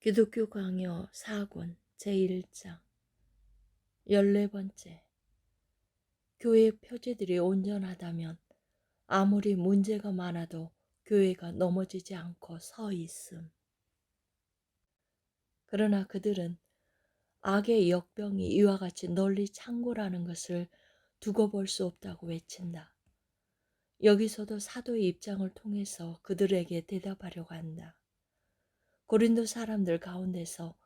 기독교 강요 4권 제1장 14번째 교회 표지들이 온전하다면 아무리 문제가 많아도 교회가 넘어지지 않고 서 있음. 그러나 그들은 악의 역병이 이와 같이 널리 창고라는 것을 두고 볼 수 없다고 외친다. 여기서도 사도의 입장을 통해서 그들에게 대답하려고 한다. 고린도 사람들 가운데서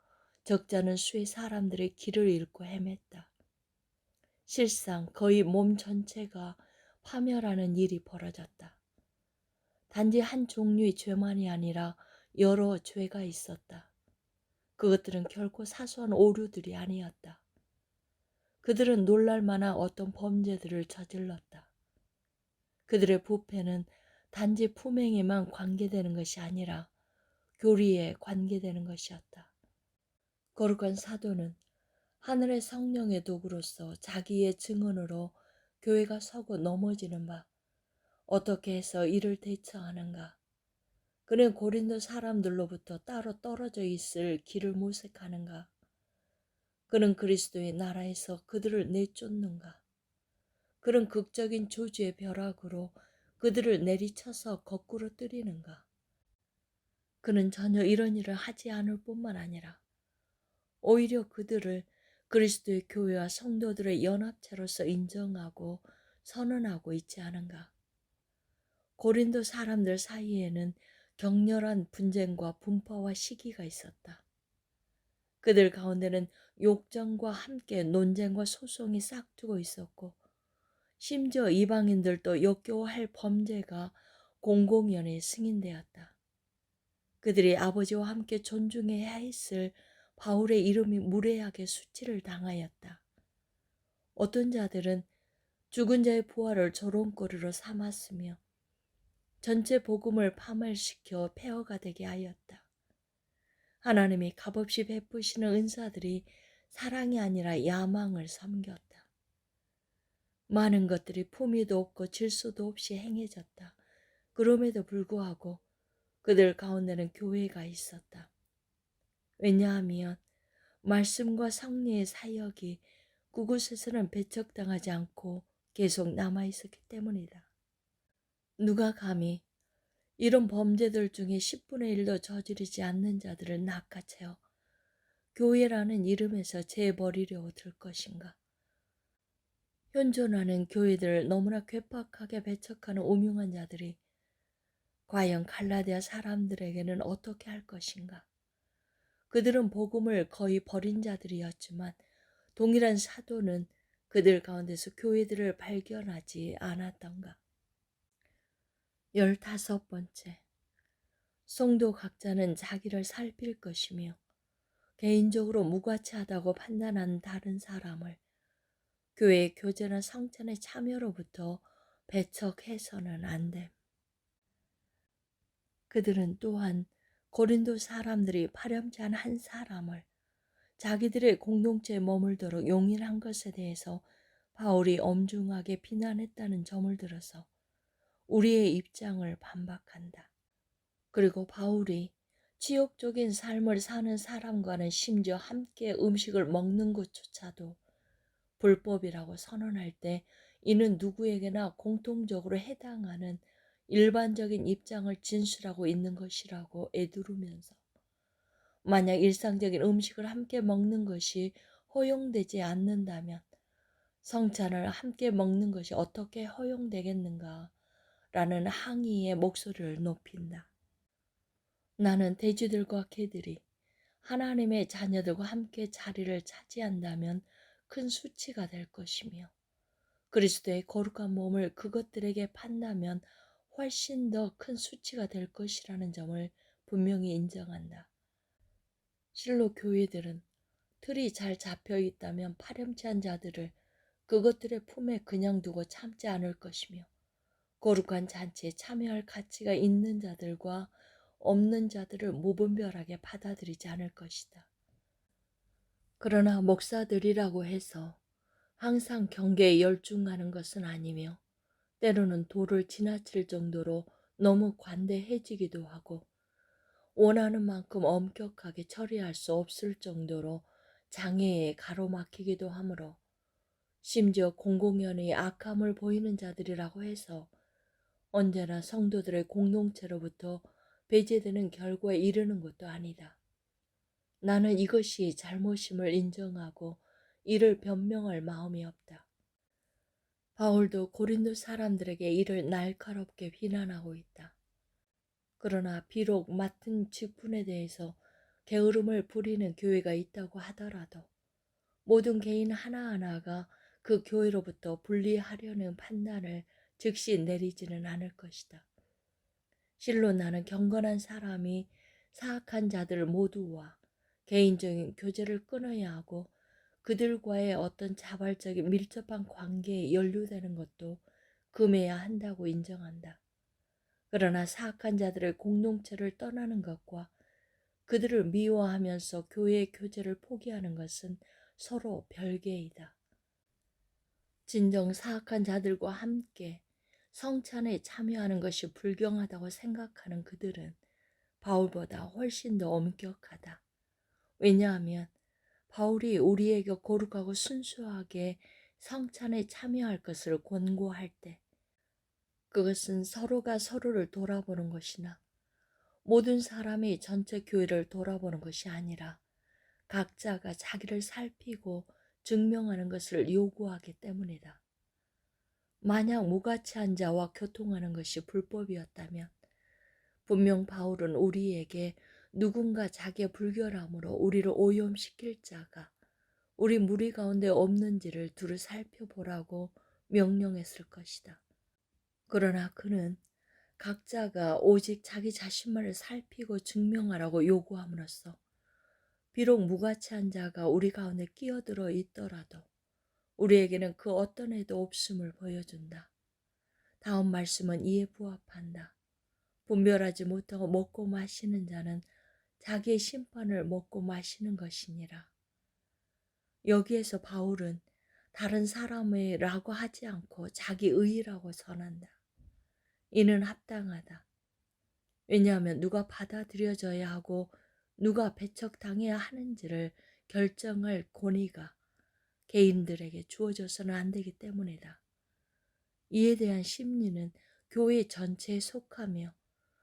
적잖은 수의 사람들의 길을 잃고 헤맸다. 실상 거의 몸 전체가 파멸하는 일이 벌어졌다. 단지 한 종류의 죄만이 아니라 여러 죄가 있었다. 그것들은 결코 사소한 오류들이 아니었다. 그들은 놀랄 만한 어떤 범죄들을 저질렀다. 그들의 부패는 단지 품행에만 관계되는 것이 아니라 교리에 관계되는 것이었다. 거룩한 사도는 하늘의 성령의 도구로서 자기의 증언으로 교회가 서고 넘어지는 바 어떻게 해서 이를 대처하는가? 그는 고린도 사람들로부터 따로 떨어져 있을 길을 모색하는가? 그는 그리스도의 나라에서 그들을 내쫓는가? 그런 극적인 조주의 벼락으로 그들을 내리쳐서 거꾸로 뜨리는가? 그는 전혀 이런 일을 하지 않을 뿐만 아니라 오히려 그들을 그리스도의 교회와 성도들의 연합체로서 인정하고 선언하고 있지 않은가. 고린도 사람들 사이에는 격렬한 분쟁과 분파와 시기가 있었다. 그들 가운데는 욕정과 함께 논쟁과 소송이 싹두고 있었고 심지어 이방인들도 역겨워할 범죄가 공공연히 승인되었다. 그들이 아버지와 함께 존중해야 했을 바울의 이름이 무례하게 수치를 당하였다. 어떤 자들은 죽은 자의 부활을 조롱거리로 삼았으며 전체 복음을 파멸시켜 폐허가 되게 하였다. 하나님이 값없이 베푸시는 은사들이 사랑이 아니라 야망을 섬겼다. 많은 것들이 품위도 없고 질서도 없이 행해졌다. 그럼에도 불구하고 그들 가운데는 교회가 있었다. 왜냐하면 말씀과 성리의 사역이 그곳에서는 배척당하지 않고 계속 남아 있었기 때문이다. 누가 감히 이런 범죄들 중에 10분의 1도 저지르지 않는 자들을 낚아채어 교회라는 이름에서 재버리려고 들 것인가? 현존하는 교회들을 너무나 괴팍하게 배척하는 오명한 자들이 과연 갈라디아 사람들에게는 어떻게 할 것인가? 그들은 복음을 거의 버린 자들이었지만 동일한 사도는 그들 가운데서 교회들을 발견하지 않았던가. 열다섯 번째. 성도 각자는 자기를 살필 것이며 개인적으로 무가치하다고 판단한 다른 사람을 교회의 교제나 성찬의 참여로부터 배척해서는 안 됨. 그들은 또한 고린도 사람들이 파렴치한 한 사람을 자기들의 공동체에 머물도록 용인한 것에 대해서 바울이 엄중하게 비난했다는 점을 들어서 우리의 입장을 반박한다. 그리고 바울이 지옥적인 삶을 사는 사람과는 심지어 함께 음식을 먹는 것조차도 불법이라고 선언할 때 이는 누구에게나 공통적으로 해당하는 일반적인 입장을 진술하고 있는 것이라고 애두르면서 만약 일상적인 음식을 함께 먹는 것이 허용되지 않는다면 성찬을 함께 먹는 것이 어떻게 허용되겠는가 라는 항의의 목소리를 높인다. 나는 돼지들과 개들이 하나님의 자녀들과 함께 자리를 차지한다면 큰 수치가 될 것이며 그리스도의 거룩한 몸을 그것들에게 판다면 훨씬 더 큰 수치가 될 것이라는 점을 분명히 인정한다. 실로 교회들은 틀이 잘 잡혀 있다면 파렴치한 자들을 그것들의 품에 그냥 두고 참지 않을 것이며 거룩한 잔치에 참여할 가치가 있는 자들과 없는 자들을 무분별하게 받아들이지 않을 것이다. 그러나 목사들이라고 해서 항상 경계에 열중하는 것은 아니며 때로는 도를 지나칠 정도로 너무 관대해지기도 하고 원하는 만큼 엄격하게 처리할 수 없을 정도로 장애에 가로막히기도 하므로 심지어 공공연히 악함을 보이는 자들이라고 해서 언제나 성도들의 공동체로부터 배제되는 결과에 이르는 것도 아니다. 나는 이것이 잘못임을 인정하고 이를 변명할 마음이 없다. 바울도 고린도 사람들에게 이를 날카롭게 비난하고 있다. 그러나 비록 맡은 직분에 대해서 게으름을 부리는 교회가 있다고 하더라도 모든 개인 하나하나가 그 교회로부터 분리하려는 판단을 즉시 내리지는 않을 것이다. 실로 나는 경건한 사람이 사악한 자들 모두와 개인적인 교제를 끊어야 하고 그들과의 어떤 자발적인 밀접한 관계에 연루되는 것도 금해야 한다고 인정한다. 그러나 사악한 자들의 공동체를 떠나는 것과 그들을 미워하면서 교회의 교제를 포기하는 것은 서로 별개이다. 진정 사악한 자들과 함께 성찬에 참여하는 것이 불경하다고 생각하는 그들은 바울보다 훨씬 더 엄격하다. 왜냐하면 바울이 우리에게 거룩하고 순수하게 성찬에 참여할 것을 권고할 때 그것은 서로가 서로를 돌아보는 것이나 모든 사람이 전체 교회를 돌아보는 것이 아니라 각자가 자기를 살피고 증명하는 것을 요구하기 때문이다. 만약 무가치한 자와 교통하는 것이 불법이었다면 분명 바울은 우리에게 누군가 자기의 불결함으로 우리를 오염시킬 자가 우리 무리 가운데 없는지를 두루 살펴보라고 명령했을 것이다. 그러나 그는 각자가 오직 자기 자신만을 살피고 증명하라고 요구함으로써 비록 무가치한 자가 우리 가운데 끼어들어 있더라도 우리에게는 그 어떤 애도 없음을 보여준다. 다음 말씀은 이에 부합한다. 분별하지 못하고 먹고 마시는 자는 자기의 심판을 먹고 마시는 것이니라. 여기에서 바울은 다른 사람의 라고 하지 않고 자기 의라고 전한다. 이는 합당하다. 왜냐하면 누가 받아들여져야 하고 누가 배척당해야 하는지를 결정할 권위가 개인들에게 주어져서는 안 되기 때문이다. 이에 대한 심리는 교회 전체에 속하며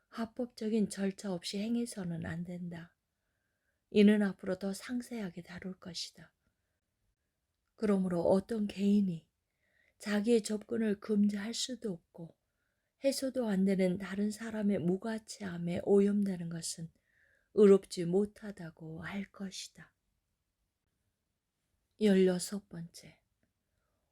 합법적인 절차 없이 행해서는 안 된다. 이는 앞으로 더 상세하게 다룰 것이다. 그러므로 어떤 개인이 자기의 접근을 금지할 수도 없고 해소도 안 되는 다른 사람의 무가치함에 오염되는 것은 의롭지 못하다고 할 것이다. 열여섯 번째.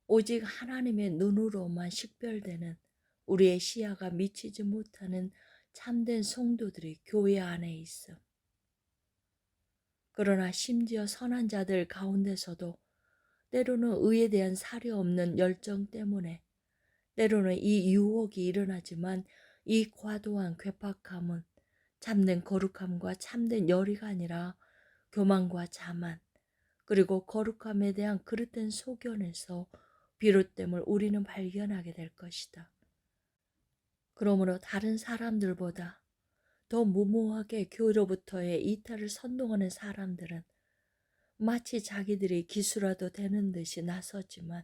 오직 하나님의 눈으로만 식별되는 우리의 시야가 미치지 못하는 참된 성도들이 교회 안에 있음. 그러나 심지어 선한 자들 가운데서도 때로는 의에 대한 사려 없는 열정 때문에 때로는 이 유혹이 일어나지만 이 과도한 괴팍함은 참된 거룩함과 참된 열의가 아니라 교만과 자만, 그리고 거룩함에 대한 그릇된 소견에서 비롯됨을 우리는 발견하게 될 것이다. 그러므로 다른 사람들보다 더 무모하게 교회로부터의 이탈을 선동하는 사람들은 마치 자기들이 기수라도 되는 듯이 나서지만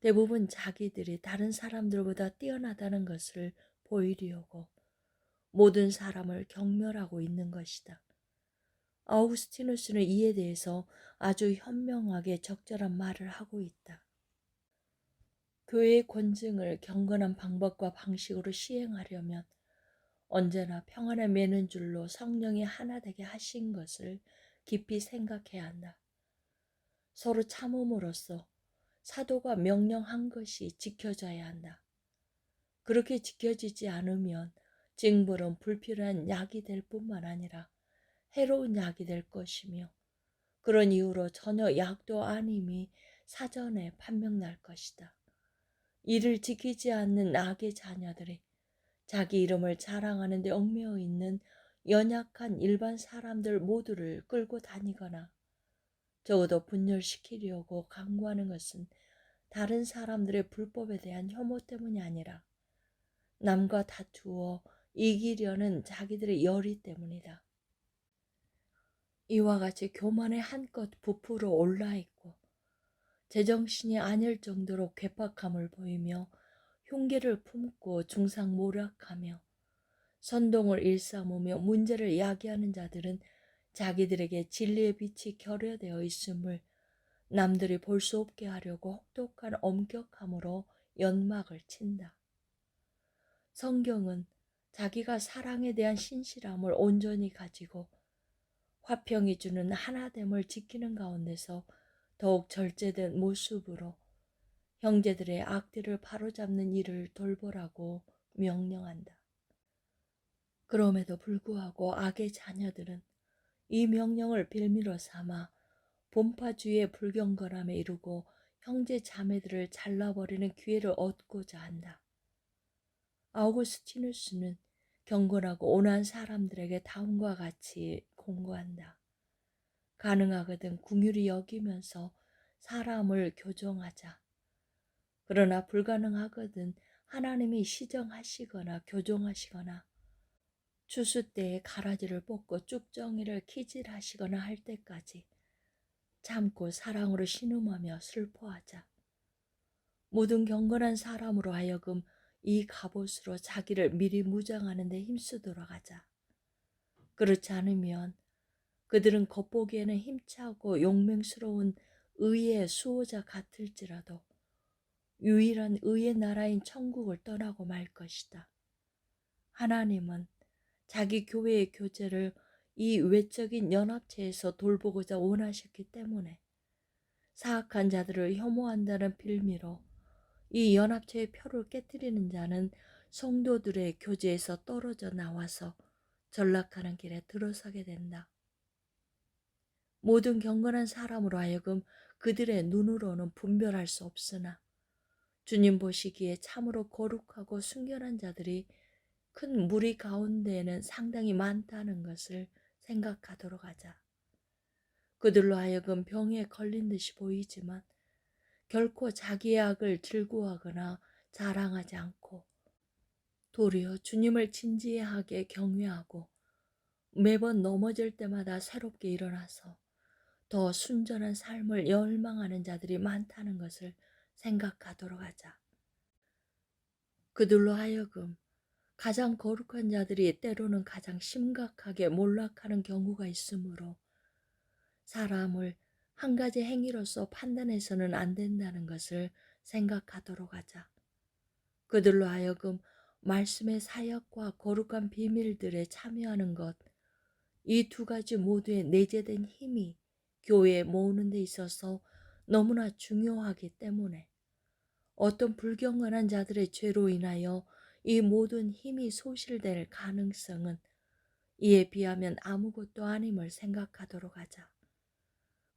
대부분 자기들이 다른 사람들보다 뛰어나다는 것을 보이려고 모든 사람을 경멸하고 있는 것이다. 아우구스티누스는 이에 대해서 아주 현명하게 적절한 말을 하고 있다. 교회의 권증을 경건한 방법과 방식으로 시행하려면 언제나 평안에 매는 줄로 성령이 하나 되게 하신 것을 깊이 생각해야 한다. 서로 참음으로써 사도가 명령한 것이 지켜져야 한다. 그렇게 지켜지지 않으면 징벌은 불필요한 약이 될 뿐만 아니라 해로운 약이 될 것이며 그런 이유로 전혀 약도 아님이 사전에 판명날 것이다. 이를 지키지 않는 악의 자녀들이 자기 이름을 자랑하는 데 얽매여 있는 연약한 일반 사람들 모두를 끌고 다니거나 적어도 분열시키려고 강구하는 것은 다른 사람들의 불법에 대한 혐오 때문이 아니라 남과 다투어 이기려는 자기들의 열의 때문이다. 이와 같이 교만에 한껏 부풀어 올라 있고 제정신이 아닐 정도로 괴팍함을 보이며 흉계를 품고 중상 모략하며 선동을 일삼으며 문제를 야기하는 자들은 자기들에게 진리의 빛이 결여되어 있음을 남들이 볼 수 없게 하려고 혹독한 엄격함으로 연막을 친다. 성경은 자기가 사랑에 대한 신실함을 온전히 가지고 화평이 주는 하나됨을 지키는 가운데서 더욱 절제된 모습으로 형제들의 악들을 바로잡는 일을 돌보라고 명령한다. 그럼에도 불구하고 악의 자녀들은 이 명령을 빌미로 삼아 본파주의의 불경건함에 이르고 형제 자매들을 잘라버리는 기회를 얻고자 한다. 아우구스티누스는 경건하고 온화한 사람들에게 다음과 같이 공고한다. 가능하거든 궁휼히 여기면서 사람을 교정하자. 그러나 불가능하거든 하나님이 시정하시거나 교정하시거나 추수 때에 가라지를 뽑고 쭉정이를 키질하시거나 할 때까지 참고 사랑으로 신음하며 슬퍼하자. 모든 경건한 사람으로 하여금 이 갑옷으로 자기를 미리 무장하는 데 힘쓰도록 하자. 그렇지 않으면 그들은 겉보기에는 힘차고 용맹스러운 의의 수호자 같을지라도 유일한 의의 나라인 천국을 떠나고 말 것이다. 하나님은 자기 교회의 교제를 이 외적인 연합체에서 돌보고자 원하셨기 때문에 사악한 자들을 혐오한다는 빌미로 이 연합체의 표를 깨뜨리는 자는 성도들의 교제에서 떨어져 나와서 전락하는 길에 들어서게 된다. 모든 경건한 사람으로 하여금 그들의 눈으로는 분별할 수 없으나 주님 보시기에 참으로 거룩하고 순결한 자들이 큰 무리 가운데에는 상당히 많다는 것을 생각하도록 하자. 그들로 하여금 병에 걸린 듯이 보이지만 결코 자기의 악을 즐거워하거나 자랑하지 않고 도리어 주님을 진지하게 경외하고 매번 넘어질 때마다 새롭게 일어나서 더 순전한 삶을 열망하는 자들이 많다는 것을 생각하도록 하자. 그들로 하여금 가장 거룩한 자들이 때로는 가장 심각하게 몰락하는 경우가 있으므로 사람을 한 가지 행위로서 판단해서는 안 된다는 것을 생각하도록 하자. 그들로 하여금 말씀의 사역과 거룩한 비밀들에 참여하는 것, 이 두 가지 모두의 내재된 힘이 교회에 모으는 데 있어서 너무나 중요하기 때문에 어떤 불경건한 자들의 죄로 인하여 이 모든 힘이 소실될 가능성은 이에 비하면 아무것도 아님을 생각하도록 하자.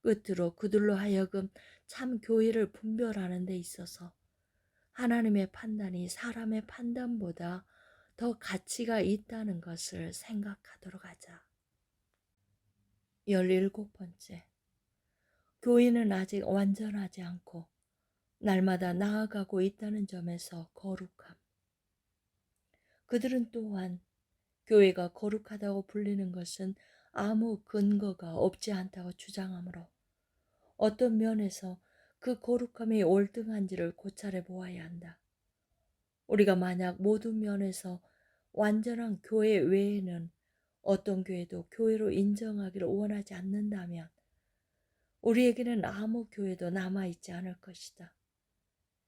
끝으로 그들로 하여금 참 교회를 분별하는 데 있어서 하나님의 판단이 사람의 판단보다 더 가치가 있다는 것을 생각하도록 하자. 열일곱 번째. 교회는 아직 완전하지 않고 날마다 나아가고 있다는 점에서 거룩함. 그들은 또한 교회가 거룩하다고 불리는 것은 아무 근거가 없지 않다고 주장하므로 어떤 면에서 그 거룩함이 월등한지를 고찰해 보아야 한다. 우리가 만약 모든 면에서 완전한 교회 외에는 어떤 교회도 교회로 인정하기를 원하지 않는다면 우리에게는 아무 교회도 남아있지 않을 것이다.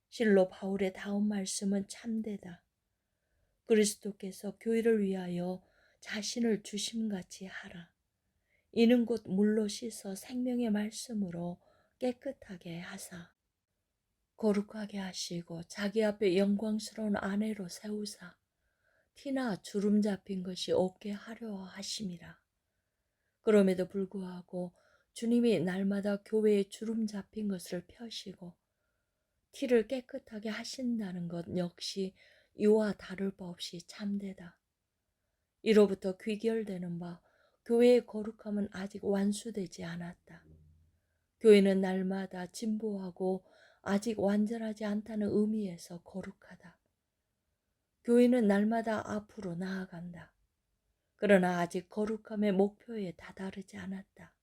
실로 바울의 다음 말씀은 참되다. 그리스도께서 교회를 위하여 자신을 주심같이 하라. 이는 곧 물로 씻어 생명의 말씀으로 깨끗하게 하사 거룩하게 하시고 자기 앞에 영광스러운 아내로 세우사 티나 주름 잡힌 것이 없게 하려 하심이라. 그럼에도 불구하고 주님이 날마다 교회에 주름 잡힌 것을 펴시고 티를 깨끗하게 하신다는 것 역시 이와 다를 바 없이 참되다. 이로부터 귀결되는 바 교회의 거룩함은 아직 완수되지 않았다. 교회는 날마다 진보하고 아직 완전하지 않다는 의미에서 거룩하다. 교회는 날마다 앞으로 나아간다. 그러나 아직 거룩함의 목표에 다다르지 않았다.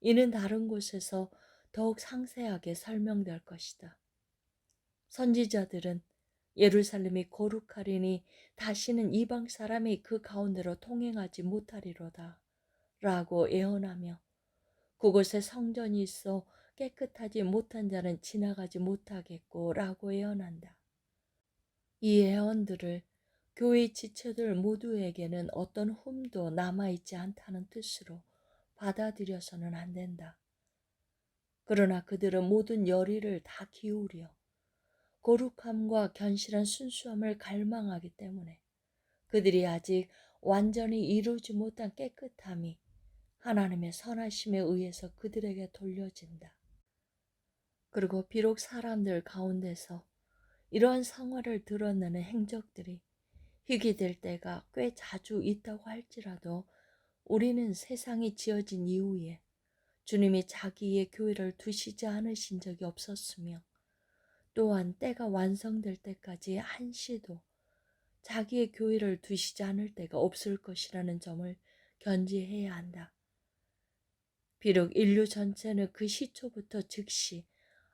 이는 다른 곳에서 더욱 상세하게 설명될 것이다. 선지자들은 예루살렘이 거룩하리니 다시는 이방 사람이 그 가운데로 통행하지 못하리로다. 라고 예언하며 그곳에 성전이 있어 깨끗하지 못한 자는 지나가지 못하겠고 라고 예언한다. 이 예언들을 교회 지체들 모두에게는 어떤 흠도 남아있지 않다는 뜻으로 받아들여서는 안 된다. 그러나 그들은 모든 열의를 다 기울여 거룩함과 견실한 순수함을 갈망하기 때문에 그들이 아직 완전히 이루지 못한 깨끗함이 하나님의 선하심에 의해서 그들에게 돌려진다. 그리고 비록 사람들 가운데서 이러한 성화를 드러내는 행적들이 희귀될 때가 꽤 자주 있다고 할지라도 우리는 세상이 지어진 이후에 주님이 자기의 교회를 두시지 않으신 적이 없었으며 또한 때가 완성될 때까지 한시도 자기의 교회를 두시지 않을 때가 없을 것이라는 점을 견지해야 한다. 비록 인류 전체는 그 시초부터 즉시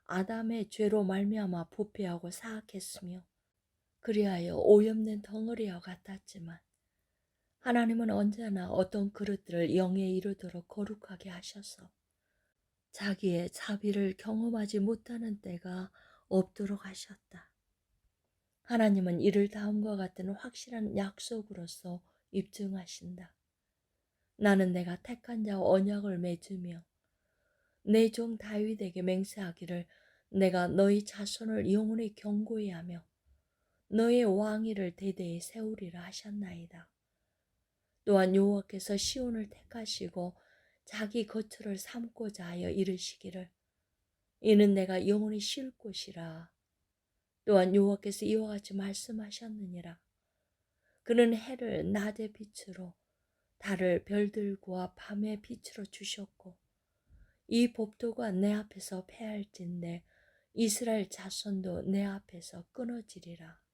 아담의 죄로 말미암아 부패하고 사악했으며 그리하여 오염된 덩어리와 같았지만 하나님은 언제나 어떤 그릇들을 영에 이르도록 거룩하게 하셔서 자기의 자비를 경험하지 못하는 때가 없도록 하셨다. 하나님은 이를 다음과 같은 확실한 약속으로서 입증하신다. 나는 내가 택한 자와 언약을 맺으며 내 종 다윗에게 맹세하기를 내가 너희 자손을 영원히 경고히 하며 너의 왕위를 대대에 세우리라 하셨나이다. 또한 여호와께서 시온을 택하시고 자기 거처를 삼고자 하여 이르시기를 이는 내가 영원히 쉴 곳이라. 또한 여호와께서 이와 같이 말씀하셨느니라. 그는 해를 낮의 빛으로 달을 별들과 밤의 빛으로 주셨고 이 법도가 내 앞에서 패할진대 이스라엘 자손도 내 앞에서 끊어지리라.